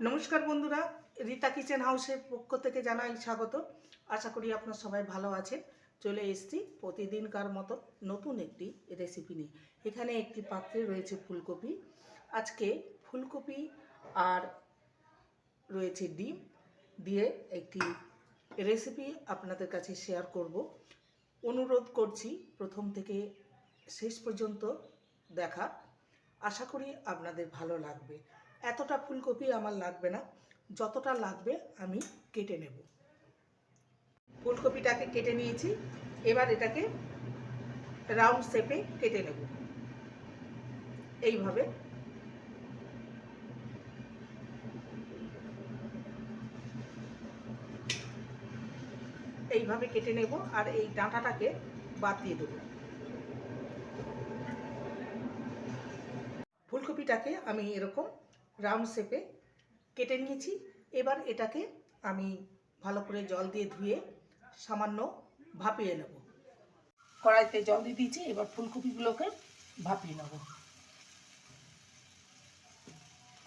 নমস্কার বন্ধুরা, রীতা কিচেন হাউসের পক্ষ থেকে জানাই স্বাগত। আশা করি আপনার সবাই ভালো আছেন। চলে এসছি প্রতিদিনকার মতো নতুন একটি রেসিপি নিয়ে। এখানে একটি পাত্রে রয়েছে ফুলকপি। আজকে ফুলকপি আর রয়েছে ডিম দিয়ে একটি রেসিপি আপনাদের কাছে শেয়ার করব। অনুরোধ করছি প্রথম থেকে শেষ পর্যন্ত দেখা। আশা করি আপনাদের ভালো লাগবে। এতটা ফুলকপি আমার লাগবে না। যতটা লাগবে আমি কেটে নেব। ফুলকপিটাকে কেটে নিয়েছি। এবার এটাকে রাউন্ড শেপে কেটে নেব। এইভাবে। এইভাবে কেটে নেব আর এই ডাঁটাটাকে বাদ দিয়ে দেবো। ফুলকপিটাকে আমি এরকম রাউন্ড শেপে কেটে নিয়েছি। এবার এটাকে আমি ভালো করে জল দিয়ে ধুয়ে সামান্য ভাপিয়ে নেব। কড়াইতে জল দিয়ে দিয়েছি, এবার ফুলকপিগুলোকে ভাপিয়ে নেব।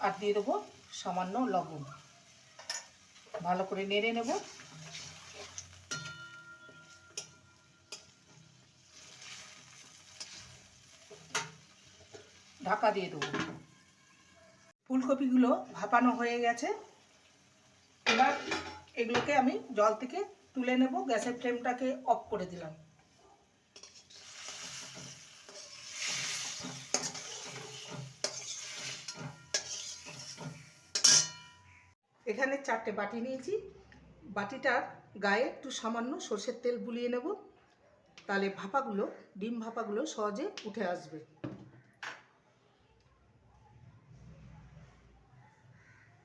আর দিয়ে দেবো সামান্য লবণ। ভালো করে নেড়ে নেব। ঢাকা দিয়ে দেবো। ফুলকপিগুলো ভাপানো হয়ে গেছে। এবার এগুলোকে আমি জল থেকে তুলে নেব, গ্যাসের ফ্লেমটাকে অফ করে দিলাম। এখানে চারটে বাটি নিয়েছি। বাটিটার গায়ে একটু সামান্য সর্ষের তেল বুলিয়ে নেব। তাহলে ভাপাগুলো, ডিম ভাপাগুলো সহজে উঠে আসবে।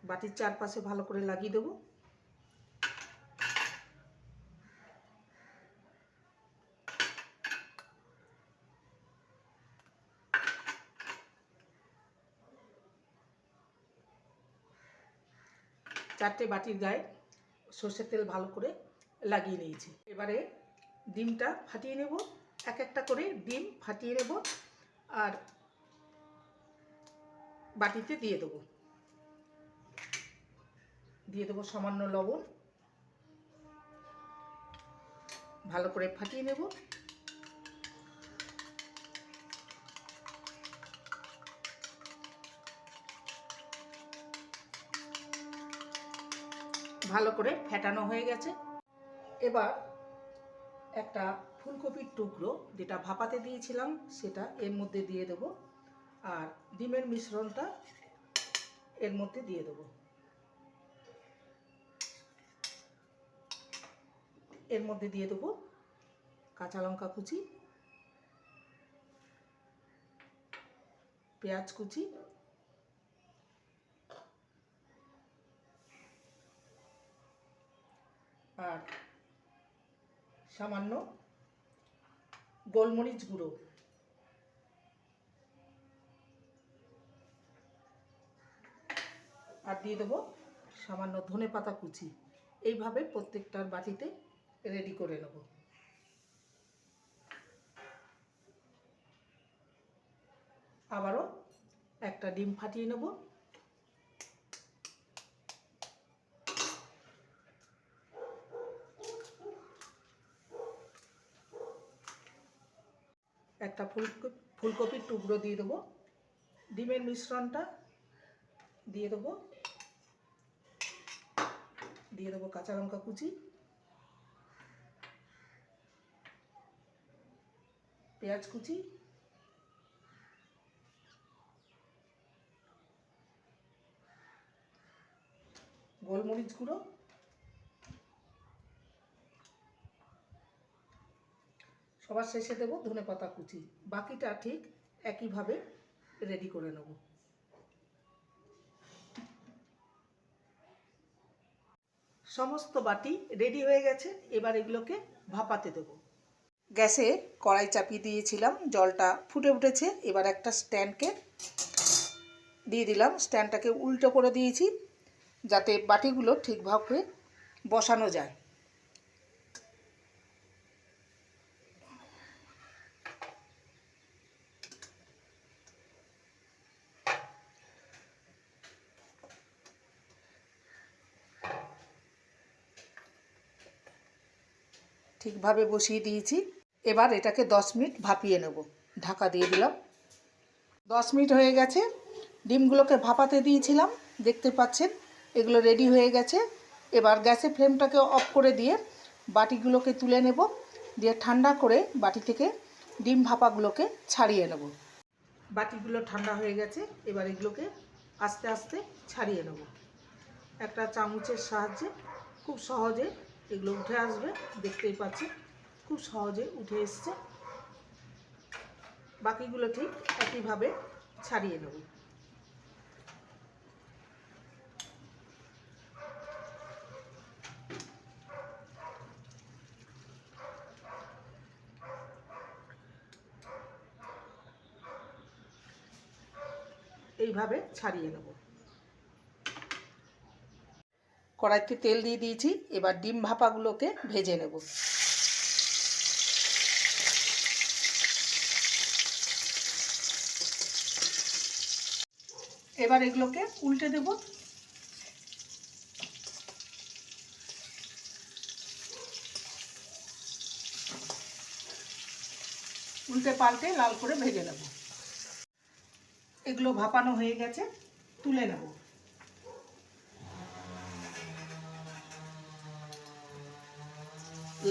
বাটির চারপাশে ভালো করে লাগিয়ে দেবো। চারটে বাটির গায়ে সর্ষের তেল ভালো করে লাগিয়ে নিয়েছি। এবারে ডিমটা ফাটিয়ে নেব। এক একটা করে ডিম ফাটিয়ে নেব আর বাটিতে দিয়ে দেবো। দিয়ে দেবো সামান্য লবণ। ভালো করে ফাটিয়ে নেব। ভালো করে ফেটানো হয়ে গেছে। এবার একটা ফুলকপির টুকরো যেটা ভাপাতে দিয়েছিলাম, সেটা এর মধ্যে দিয়ে দেব। আর ডিমের মিশ্রণটা এর মধ্যে দিয়ে দেবো। এর মধ্যে দিয়ে দেবো কাঁচা লঙ্কা কুচি, পেঁয়াজ কুচি, আর সামান্য গোলমরিচ গুঁড়ো। আর দিয়ে দেবো সামান্য ধনে পাতা কুচি। এইভাবে প্রত্যেকটার বাটিতে রেডি করে নেব। আবারও একটা ডিম ফাটিয়ে নেব। একটা ফুলকপি ফুলকপির টুকরো দিয়ে দেবো। ডিমের মিশ্রণটা দিয়ে দেবো। দিয়ে দেবো কাঁচা লঙ্কা কুচি। পেঁয়াজ কুচি। গোলমরিচ গুঁড়ো। সবার শেষে দেবো ধনে পাতা কুচি। বাকিটা ঠিক একইভাবে রেডি করে নেব। সমস্ত বাটি রেডি হয়ে গেছে। এবার এগুলোকে ভাপাতে দেবো। গ্যাসে কড়াই চাপিয়ে দিয়েছিলাম, জলটা ফুটে উঠেছে। এবার একটা স্ট্যান্ডকে দিয়ে দিলাম। স্ট্যান্ডটাকে উল্টো করে দিয়েছি, যাতে বাটিগুলো ঠিকভাবে বসানো যায়। ঠিকভাবে বসিয়ে দিয়েছি। এবার এটাকে দশ মিনিট ভাপিয়ে নেব। ঢাকা দিয়ে দিলাম। দশ মিনিট হয়ে গেছে। ডিমগুলোকে ভাপাতে দিয়েছিলাম। দেখতে পাচ্ছেন, এগুলো রেডি হয়ে গেছে। এবার গ্যাসে ফ্লেমটাকে অফ করে দিয়ে বাটিগুলোকে তুলে নেব। দিয়ে ঠান্ডা করে বাটি থেকে ডিম ভাপাগুলোকে ছাড়িয়ে নেব। বাটিগুলো ঠান্ডা হয়ে গেছে। এবার এগুলোকে আস্তে আস্তে ছাড়িয়ে নেব। একটা চামচের সাহায্যে খুব সহজে এগুলো উঠে আসবে। দেখতেই পাচ্ছেন। খুব সহজে উঠে এসছে। বাকিগুলো ঠিক একইভাবে ছাড়িয়ে নেব। এইভাবে ছাড়িয়ে নেব। কড়াইতে তেল দিয়ে দিয়েছি, এবার ডিম ভাপাগুলোকে ভেজে নেব। এবার এগুলোকে উল্টে দেব। উল্টে পাল্টে লাল করে ভেজে নেব। এগুলো ভাপানো হয়ে গেছে, তুলে নেব।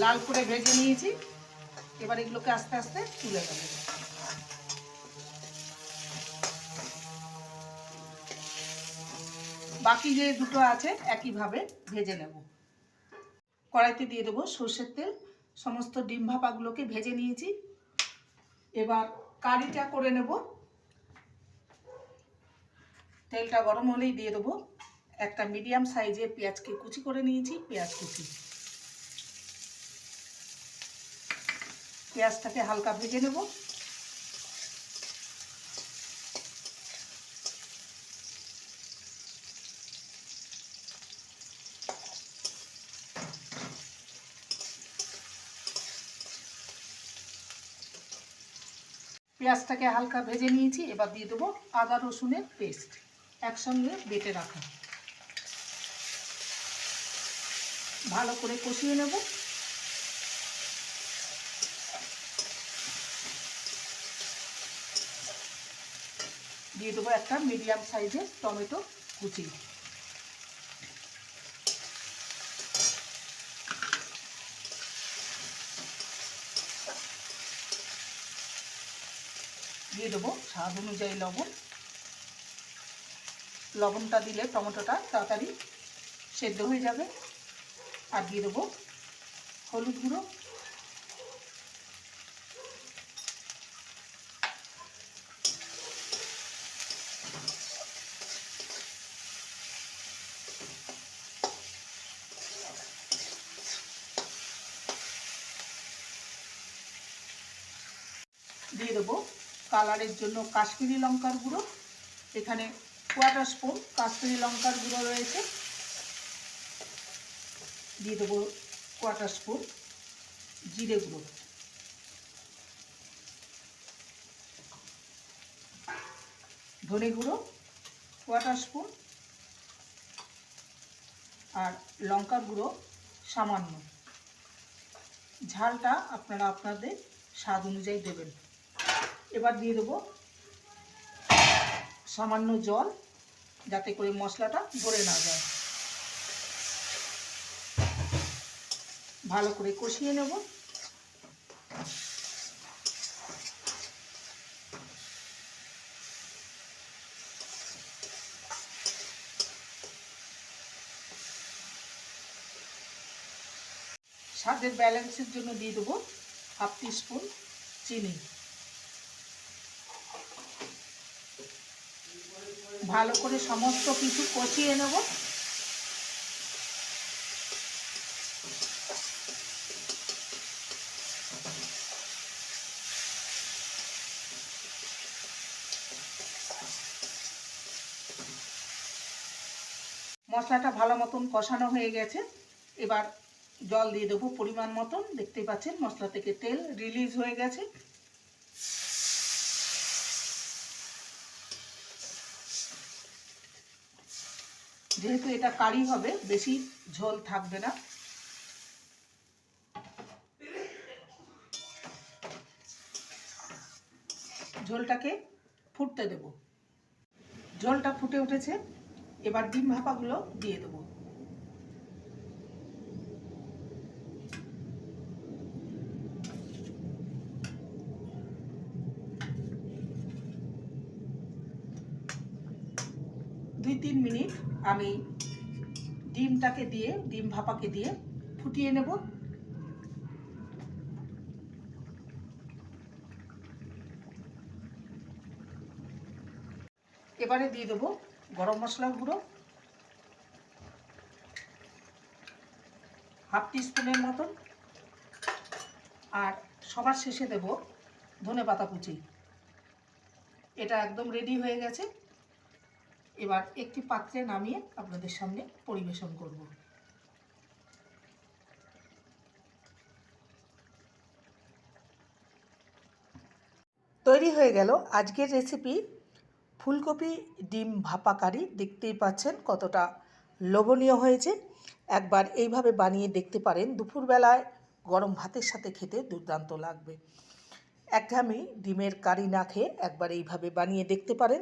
লাল করে ভেজে নিয়েছি, এবার এগুলোকে আস্তে আস্তে তুলে নেব। বাকি যে দুটো আছে, একইভাবে ভেজে নেব। কড়াইতে দিয়ে দেবো সর্ষের তেল, সমস্ত ডিম ভাপাগুলোকে ভেজে নিয়েছি। এবার কারিটা করে নেব। তেলটা গরম হলেই দিয়ে দেবো। একটা মিডিয়াম সাইজের পেঁয়াজকে কুচি করে নিয়েছি, পেঁয়াজ কুচি। পেঁয়াজটাকে হালকা ভেজে নেব। পেঁয়াজটাকে হালকা ভেজে নিয়েছি, এবার দিয়ে দেবো আদা রসুনের পেস্ট একসঙ্গে বেটে রাখা। ভালো করে কষিয়ে নেব। দিয়ে দেবো একটা মিডিয়াম সাইজের টমেটো কুচি। দিয়ে দেবো স্বাদ অনুযায়ী লবণ। লবণটা দিলে টমেটোটা তাড়াতাড়ি সেদ্ধ হয়ে যাবে। আর দিয়ে দেবো হলুদ গুঁড়ো দিয়ে দেবো কালারের জন্য কাশ্মীরি লঙ্কার গুঁড়ো। এখানে কোয়াটার স্পুন কাশ্মীরি লঙ্কার গুঁড়ো রয়েছে। দিয়ে দেবো কোয়াটার স্পুন জিরে গুঁড়ো। ধনে গুঁড়ো কোয়াটার স্পুন আর লঙ্কার গুঁড়ো সামান্য। ঝালটা আপনারা আপনাদের স্বাদ অনুযায়ী দেবেন। এবার দিয়ে দেবো সামান্য জল, যাতে করে মশলাটা ভরে না যায়। ভালো করে কষিয়ে নেব। স্বাদের ব্যালেন্সের জন্য দিয়ে দেবো হাফ স্পুন চিনি। ভালো করে সমস্ত কিছু কষিয়ে নেব। মশলাটা ভালো মতন কষানো হয়ে গেছে। এবার জল দিয়ে দেবো পরিমাণ মতন। দেখতেই পাচ্ছেন মশলা থেকে তেল রিলিজ হয়ে গেছে। যেহেতু এটা কারি হবে, বেশি ঝোল থাকবে না। ঝোলটাকে ফুটতে দেব। ঝোলটা ফুটে উঠেছে, এবার ডিম ভাপাগুলো দিয়ে দেবো। তিন মিনিট আমি ডিমটাকে দিয়ে, ডিম ভাপাকে দিয়ে ফুটিয়ে নেব। এবারে দিয়ে দেবো গরম মশলা গুঁড়ো। হাফ স্পুনের মতন। আর সবার শেষে দেব ধনে পাতা কুচি। এটা একদম রেডি হয়ে গেছে। এবার একটি পাত্রে নামিয়ে আপনাদের সামনে পরিবেশন করব। তৈরি হয়ে গেল আজকের রেসিপি ফুলকপি ডিম ভাপা কারি দেখতেই পাচ্ছেন কতটা লোভনীয় হয়েছে। একবার এইভাবে বানিয়ে দেখতে পারেন, দুপুরবেলায় গরম ভাতের সাথে খেতে দুর্দান্ত লাগবে। এক একঘামি ডিমের কারি না খেয়ে একবার এইভাবে বানিয়ে দেখতে পারেন।